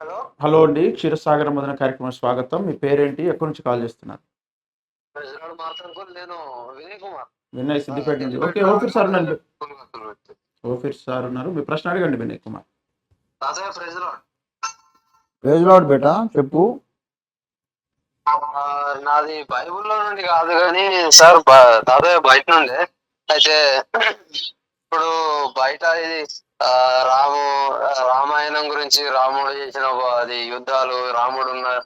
Hello. Hello అండి క్షీరసాగర మదన కార్యక్రమం స్వాగతం. మీ పేరేంటి? ఎక్కడి నుంచి కాల్ చేస్తున్నారు? నేను వినయ్ కుమార్. వినయ్ సిద్దిపేట నుంచి. ఓకే ఓఫీర్ సార్ ఉన్నారు. ఓఫీర్ సార్ ఉన్నారు. మీ ప్రశ్న అడగండి వినయ్ కుమార్. తాతయ్య ప్రజలు ప్రేజ్ లాడ్ బేటా? చెప్పు. నాది బైబిల్లో నుండి కాదు కానీ సార్ తాతయ్య బయట నుండే అయితే ఇప్పుడు బయట ఇది రాము రామాయణం గురించి రాముడు చేసిన అది యుద్ధాలు రాముడు ఉన్న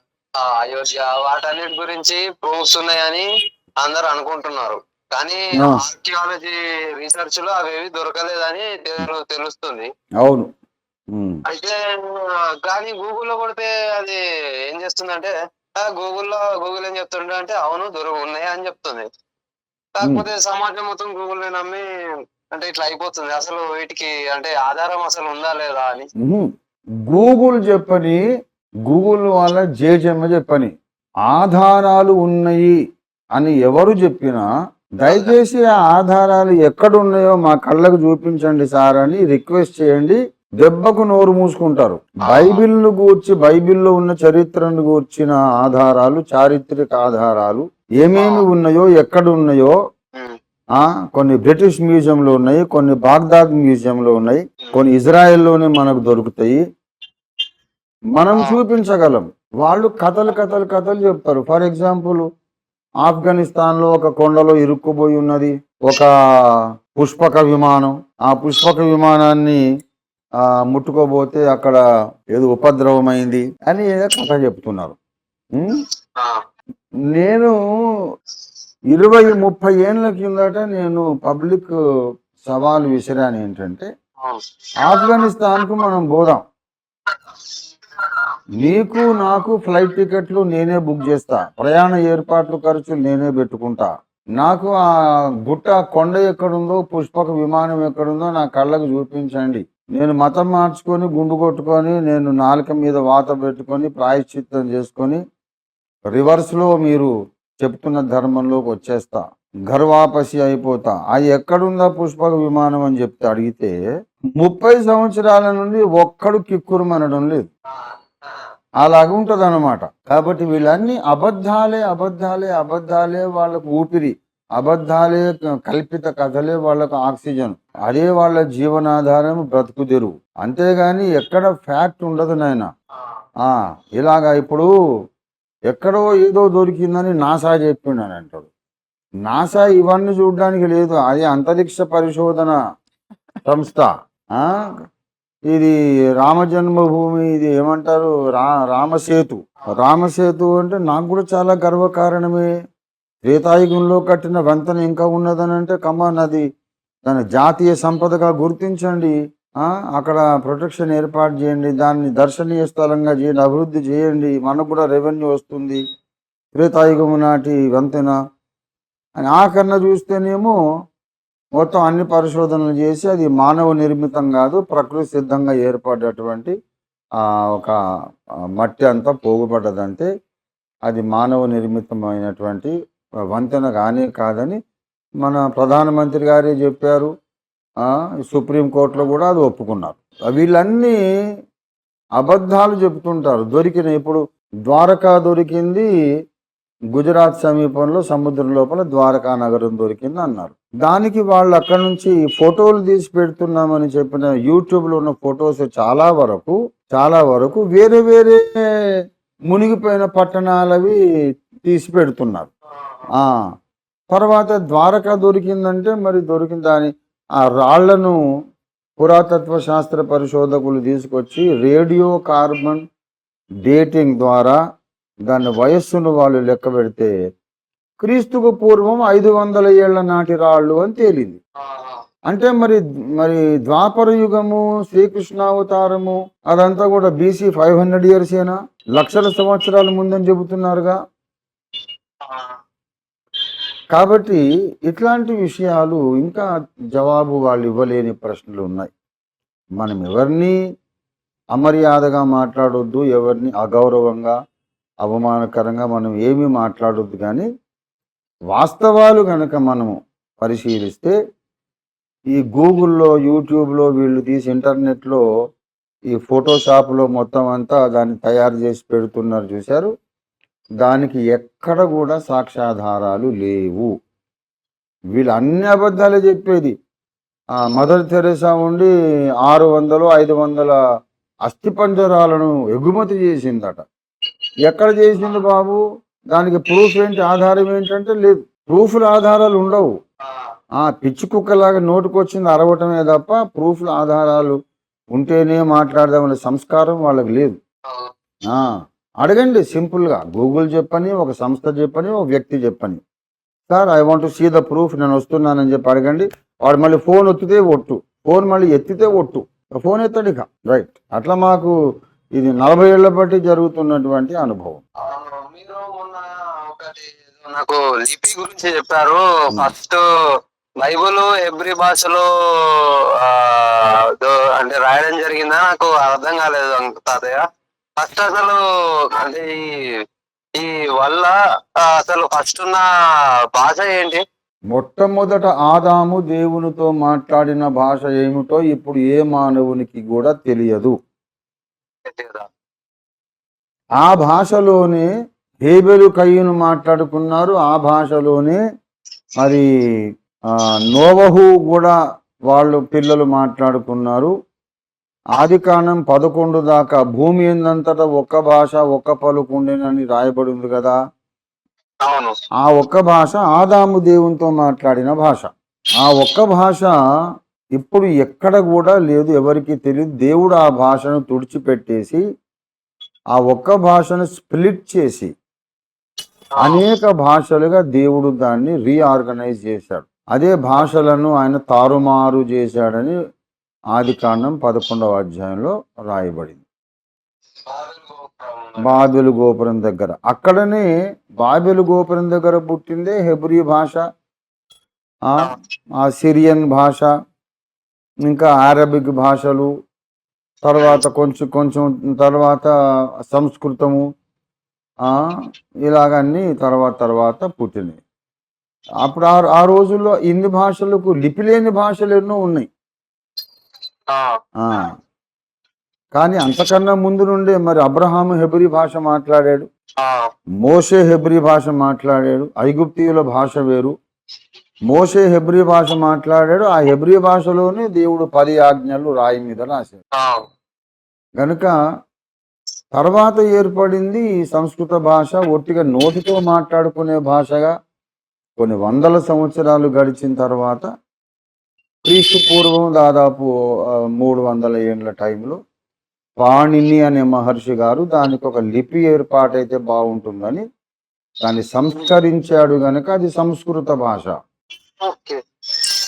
అయోధ్య వాటన్నిటి గురించి ప్రూఫ్స్ ఉన్నాయని అందరు అనుకుంటున్నారు. కానీ. ఆర్కియాలజీ రీసెర్చ్లో అవేవి దొరకలేదని తెలు- తెలుస్తుంది. అవును. అయితే కానీ గూగుల్లో కొడితే అది ఏం చేస్తుందంటే గూగుల్లో గూగుల్ ఏం చెప్తుండే అంటే అవును దొరుకు ఉన్నాయి అని చెప్తుంది. కాకపోతే సమాజం మొత్తం గూగుల్ నమ్మి అంటే ఇట్లా అయిపోతుంది. అసలు వీటికి అంటే ఆధారం అసలు ఉందా లేదా అని. గూగుల్ చెప్పని గూగుల్ వాళ్ళ జేజమ్మ చెప్పని ఆధారాలు ఉన్నాయి అని ఎవరు చెప్పినా దయచేసి ఆ ఆధారాలు ఎక్కడ ఉన్నాయో మా కళ్ళకు చూపించండి సార్ అని రిక్వెస్ట్ చేయండి. దెబ్బకు నోరు మూసుకుంటారు. బైబిల్ను గూర్చి బైబిల్లో ఉన్న చరిత్రను గూర్చిన ఆధారాలు చారిత్రక ఆధారాలు ఏమేమి ఉన్నాయో ఎక్కడ ఉన్నాయో ఉమ్, ఆ కొన్ని బ్రిటిష్ మ్యూజియంలో ఉన్నాయి కొన్ని బాగ్దాద్ మ్యూజియంలో ఉన్నాయి కొన్ని ఇజ్రాయెల్లోనే మనకు దొరుకుతాయి. మనం చూపించగలం. వాళ్ళు కథలు కథలు కథలు చెప్తారు. ఫర్ ఎగ్జాంపుల్ ఆఫ్ఘనిస్తాన్లో ఒక కొండలో ఇరుక్కుపోయి ఉన్నది. ఒక పుష్పక విమానం. ఆ పుష్పక విమానాన్ని ఆ ముట్టుకోబోతే అక్కడ ఏదో ఉపద్రవమైంది అని ఏదో కథ చెప్తున్నారు. నేను ఇరవై ముప్పై ఏళ్ళ కిందట నేను పబ్లిక్ సవాల్ విసిరాను ఏంటంటే ఆఫ్ఘనిస్తాన్కు మనం పోదాం. నీకు నాకు ఫ్లైట్ టికెట్లు నేనే బుక్ చేస్తా. ప్రయాణ ఏర్పాట్లు ఖర్చులు నేనే పెట్టుకుంటా. నాకు ఆ గుట్ట కొండ ఎక్కడుందో పుష్పక విమానం ఎక్కడుందో నా కళ్ళకు చూపించండి. నేను మతం మార్చుకొని గుండు కొట్టుకొని నేను నాలుక మీద వాత పెట్టుకొని ప్రాయశ్చిత్తం చేసుకొని రివర్స్లో మీరు చెప్తున్న ధర్మంలోకి వచ్చేస్తా. గర్వాపసి అయిపోతా. అది ఎక్కడుందా పుష్పక విమానం అని చెప్తే అడిగితే ముప్పై సంవత్సరాల నుండి ఒక్కడు కిక్కురుమనడం లేదు. అలాగ అనమాట కాబట్టి వీళ్ళన్ని అబద్ధాలే అబద్ధాలే అబద్ధాలే వాళ్ళకు ఊపిరి. అబద్ధాలే క- కల్పిత కథలే వాళ్ళకు ఆక్సిజన్. అదే వాళ్ళ జీవనాధారం బ్రతుకు తెరువు. అంతేగాని ఎక్కడ ఫ్యాక్ట్ ఉండదు నాయన. ఇలాగా ఇప్పుడు ఎక్కడో ఏదో దొరికిందని నాసా చెప్పిండని అంటాడు నాసా ఇవన్నీ చూడడానికి లేదు. అది అంతరిక్ష పరిశోధన సంస్థ. ఇది రామజన్మభూమి ఇది ఏమంటారు? రా రామసేతు. రామసేతు అంటే నాకు కూడా చాలా గర్వకారణమే. త్రేతాయుగంలో కట్టిన వంతెన ఇంకా ఉన్నదని అంటే కమ్మ నది. దాని జాతీయ సంపదగా గుర్తించండి. అక్కడ ప్రొటెక్షన్ ఏర్పాటు చేయండి దాన్ని దర్శనీయ స్థలంగా చేయండి అభివృద్ధి చేయండి మనకు కూడా రెవెన్యూ వస్తుంది త్రేతాయుగం నాటి వంతెన. అని ఆకరణ చూస్తేనేమో మొత్తం అన్ని పరిశోధనలు చేసి అది మానవ నిర్మితం కాదు ప్రకృతి సిద్ధంగా ఏర్పడేటువంటి ఒక మట్టి అంతా పోగుపడ్డదంటే అది మానవ నిర్మితమైనటువంటి వంతెన కానీ కాదని మన ప్రధానమంత్రి గారే చెప్పారు. సుప్రీంకోర్టులో కూడా అది ఒప్పుకున్నారు. వీళ్ళన్నీ అబద్ధాలు చెబుతుంటారు. దొరికిన ఇప్పుడు ద్వారకా దొరికింది గుజరాత్ సమీపంలో సముద్రం లోపల ద్వారకా నగరం దొరికింది అన్నారు. దానికి వాళ్ళు అక్కడ నుంచి ఫోటోలు తీసి పెడుతున్నామని చెప్పిన యూట్యూబ్లో ఉన్న ఫొటోస్ చాలా వరకు చాలా వరకు వేరే వేరే మునిగిపోయిన పట్టణాలవి తీసి పెడుతున్నారు. తర్వాత ద్వారకా దొరికిందంటే మరి దొరికిన దాని ఆ రాళ్ళను పురాతత్వ శాస్త్ర పరిశోధకులు తీసుకొచ్చి రేడియో కార్బన్ డేటింగ్ ద్వారా దాని వయస్సును వాళ్ళు లెక్క పెడితే క్రీస్తుకు పూర్వం ఐదు వందల ఏళ్ళ నాటి రాళ్ళు అని తేలింది. అంటే మరి మరి ద్వాపర యుగము శ్రీకృష్ణావతారము అదంతా కూడా బీసీ ఫైవ్ హండ్రెడ్ ఇయర్స్ ఏనా? లక్షల సంవత్సరాల ముందని చెబుతున్నారుగా. కాబట్టి ఇట్లాంటి విషయాలు ఇంకా జవాబు వాళ్ళు ఇవ్వలేని ప్రశ్నలు ఉన్నాయి. మనం ఎవరిని అమర్యాదగా మాట్లాడొద్దు ఎవరిని అగౌరవంగా అవమానకరంగా మనం ఏమీ మాట్లాడొద్దు కానీ వాస్తవాలు కనుక మనము పరిశీలిస్తే ఈ గూగుల్లో యూట్యూబ్లో వీళ్ళు తీసి ఇంటర్నెట్లో ఈ ఫోటోషాప్లో మొత్తం అంతా దాన్ని తయారు చేసి పెడుతున్నారు చూశారు. దానికి ఎక్కడ కూడా సాక్ష్యాధారాలు లేవు. వీళ్ళు అన్ని అబద్ధాలే చెప్పేది. ఆ మదర్ తెరేసా ఉండి ఆరు వందలు ఐదు వందల అస్థిపంజరాలను ఎగుమతి చేసిందట. ఎక్కడ చేసింది బాబు? దానికి ప్రూఫ్ ఏంటి? ఆధారం ఏంటంటే లేదు. ప్రూఫ్ల ఆధారాలు ఉండవు. ఆ పిచ్చి కుక్కలాగా నోటుకొచ్చింది అరవటమే తప్ప ప్రూఫ్ల ఆధారాలు ఉంటేనే మాట్లాడదామనే సంస్కారం వాళ్ళకి లేదు. ఆ అడగండి సింపుల్గా. గూగుల్ చెప్పని ఒక సంస్థ చెప్పని ఒక వ్యక్తి చెప్పని. Sir I want see the proof నేను వస్తున్నానని చెప్పి అడగండి. వాడు మళ్ళీ ఫోన్ ఎత్తితే ఒట్టు. ఫోన్ మళ్ళీ ఎత్తితే ఒట్టు. ఫోన్ ఎత్తాడు ఇక. రైట్. అట్లా మాకు ఇది నలభై ఏళ్ళ బట్టి జరుగుతున్నటువంటి అనుభవం. అవును. మీరు మొన్న ఒకటి నాకు లిపి గురించి చెప్పారు. ఫస్ట్ బైబుల్ ఎవ్రీ భాషలో అంటే రాయడం జరిగిందా? నాకు అర్థం కాలేదు తాతయ్య. ఫస్ట్ అసలు అంటే ఈ ఈ వల్ల అసలు ఫస్ట్ ఉన్న భాష ఏంటి? మొట్టమొదట ఆదాము దేవునితో మాట్లాడిన భాష ఏమిటో ఇప్పుడు ఏ మానవునికి కూడా తెలియదు? ఆ భాషలోనే హేబెలు కయ్యను మాట్లాడుకున్నారు. ఆ భాషలోనే మరి నోవహు కూడా వాళ్ళు పిల్లలు మాట్లాడుకున్నారు. ఆది కాండం పదకొండు దాకా భూమి ఎందంతటా ఒక్క భాష ఒక్క పలుకుండేనని రాయబడి ఉంది కదా ఆ ఒక్క భాష ఆదాము దేవునితో మాట్లాడిన భాష. ఆ ఒక్క భాష ఇప్పుడు ఎక్కడ కూడా లేదు ఎవరికి తెలియదు దేవుడు ఆ భాషను తుడిచిపెట్టేసి ఆ ఒక్క భాషను స్ప్లిట్ చేసి అనేక భాషలుగా దేవుడు దాన్ని రీఆర్గనైజ్ చేశాడు. అదే భాషలను ఆయన తారుమారు చేశాడని ఆది కాండం పదకొండవ అధ్యాయంలో రాయబడింది. బాబెలు గోపురం దగ్గర. అక్కడనే బాబెలు గోపురం దగ్గర పుట్టిందే హెబ్రీ భాష ఆ, సిరియన్ భాష ఇంకా అరబిక్ భాషలు తర్వాత కొంచెం కొంచెం తర్వాత సంస్కృతము ఇలాగన్నీ తర్వాత తర్వాత పుట్టినాయి అప్పుడు ఆ ఆ రోజుల్లో ఇన్ని భాషలకు లిపి లేని భాషలు ఎన్నో ఉన్నాయి. కానీ అంతకన్నా ముందు నుండే మరి అబ్రహాము హెబ్రీ భాష మాట్లాడాడు. మోషే హెబ్రీ భాష మాట్లాడాడు. ఐగుప్తీయుల భాష వేరు. మోషే హెబ్రీ భాష మాట్లాడాడు. ఆ హెబ్రీ భాషలోనే దేవుడు పది ఆజ్ఞలు రాయి మీద రాశాడు. గనుక తర్వాత ఏర్పడింది ఈ సంస్కృత భాష. ఒట్టిగా నోటితో మాట్లాడుకునే భాషగా కొన్ని వందల సంవత్సరాలు గడిచిన తర్వాత క్రీస్తు పూర్వం దాదాపు మూడు వందల ఏండ్ల టైంలో పాణిని అనే మహర్షి గారు దానికి ఒక లిపి ఏర్పాటైతే బాగుంటుందని దాన్ని సంస్కరించాడు గనుక అది సంస్కృత భాష.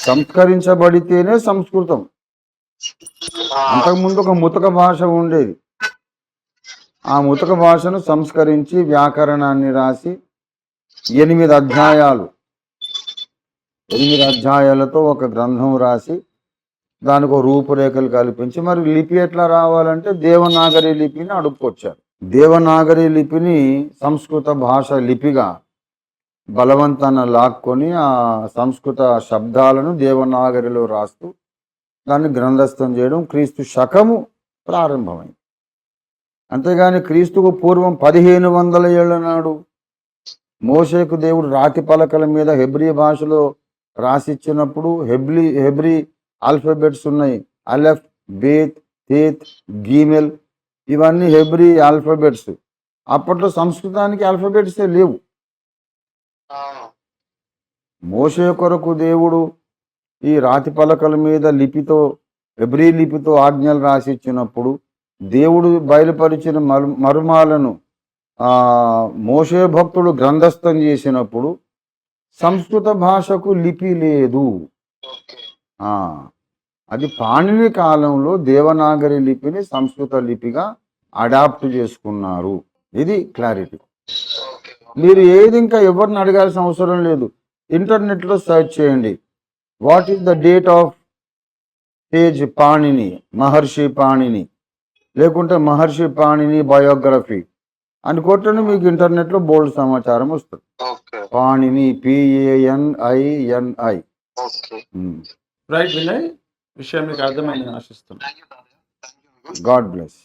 సంస్కరించబడితేనే సంస్కృతం. అంతకుముందు ఒక ముతక భాష ఉండేది. ఆ ముతక భాషను సంస్కరించి వ్యాకరణాన్ని రాసి ఎనిమిది అధ్యాయాలు ఎనిమిది అధ్యాయాలతో ఒక గ్రంథం రాసి దానికి ఒక రూపురేఖలు కల్పించి మరి లిపి ఎట్లా రావాలంటే దేవనాగరి లిపిని అడుక్కొచ్చారు. దేవనాగరి లిపిని సంస్కృత భాష లిపిగా బలవంతాన లాక్కొని ఆ సంస్కృత శబ్దాలను దేవనాగరిలో రాస్తూ దాన్ని గ్రంథస్థం చేయడం క్రీస్తు శకము ప్రారంభమైంది. అంతేగాని క్రీస్తుకు పూర్వం పదిహేను వందల ఏళ్ళ నాడు మోషేకు దేవుడు రాతి పలకల మీద హెబ్రీ భాషలో రాసిచ్చినప్పుడు హెబ్లీ హెబ్రీ ఆల్ఫాబెట్స్ ఉన్నాయి. అలెఫ్ బేత్ తేత్ గీమెల్ ఇవన్నీ హెబ్రీ ఆల్ఫాబెట్స్. అప్పట్లో సంస్కృతానికి ఆల్ఫాబెట్సే లేవు. మోసే కొరకు దేవుడు ఈ రాతి పలకల మీద లిపితో హెబ్రీ లిపితో ఆజ్ఞలు రాసిచ్చినప్పుడు దేవుడు బయలుపరిచిన మరు మరుమాలను మోసే భక్తుడు గ్రంథస్థం చేసినప్పుడు సంస్కృత భాషకు లిపి లేదు. అది పాణిని కాలంలో దేవనాగరి లిపిని సంస్కృత లిపిగా అడాప్ట్ చేసుకున్నారు. ఇది క్లారిటీ. మీరు ఏది ఇంకా ఎవరిని అడగాల్సిన అవసరం లేదు. ఇంటర్నెట్లో సెర్చ్ చేయండి. What is the date of page Panini Maharshi Panini లేకుంటే మహర్షి పాణిని బయోగ్రఫీ. అని కొట్టండి మీకు ఇంటర్నెట్లో బోల్డ్ సమాచారం వస్తుంది. Okay. Panini P A N I N I okay. Right Vinay విషయం మీకు అర్థమైందని ఆశిస్తున్నాను. God bless